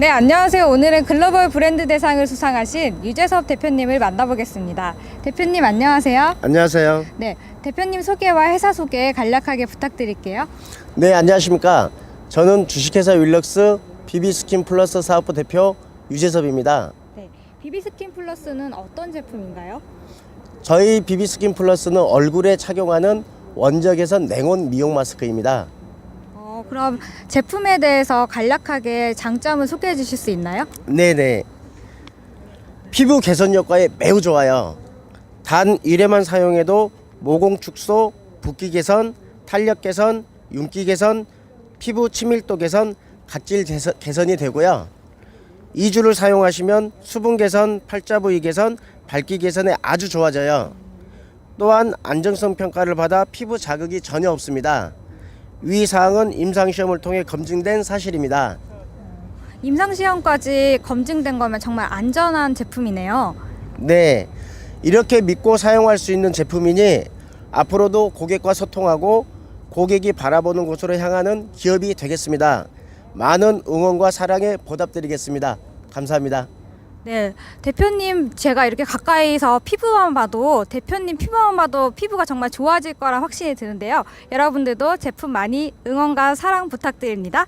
네, 안녕하세요. 오늘은 글로벌 브랜드 대상을 수상하신 유재섭 대표님을 만나보겠습니다. 대표님 안녕하세요. 안녕하세요. 네, 대표님 소개와 회사 소개 간략하게 부탁드릴게요. 네, 안녕하십니까. 저는 주식회사 윌럭스 비비스킨 플러스 사업부 대표 유재섭입니다. 네, 비비스킨 플러스는 어떤 제품인가요? 저희 비비스킨 플러스는 얼굴에 착용하는 원적외선 냉온 미용 마스크입니다. 어, 그럼 제품에 대해서 간략하게 장점을 소개해 주실 수 있나요? 네네. 피부 개선 효과에 매우 좋아요. 단 1회만 사용해도 모공 축소, 붓기 개선, 탄력 개선, 윤기 개선, 피부 친밀도 개선, 각질 개선- 개선이 되고요. 2주를 사용하시면 수분 개선, 팔자 부위 개선, 밝기 개선에 아주 좋아져요. 또한 안정성 평가를 받아 피부 자극이 전혀 없습니다. 위 사항은 임상 시험을 통해 검증된 사실입니다. 임상 시험까지 검증된 거면 정말 안전한 제품이네요. 네. 이렇게 믿고 사용할 수 있는 제품이니 앞으로도 고객과 소통하고 고객이 바라보는 곳으로 향하는 기업이 되겠습니다. 많은 응원과 사랑에 보답드리겠습니다. 감사합니다. 네, 대표님 제가 이렇게 가까이서 피부만 봐도 대표님 피부만 봐도 피부가 정말 좋아질 거라 확신이 드는데요. 여러분들도 제품 많이 응원과 사랑 부탁드립니다.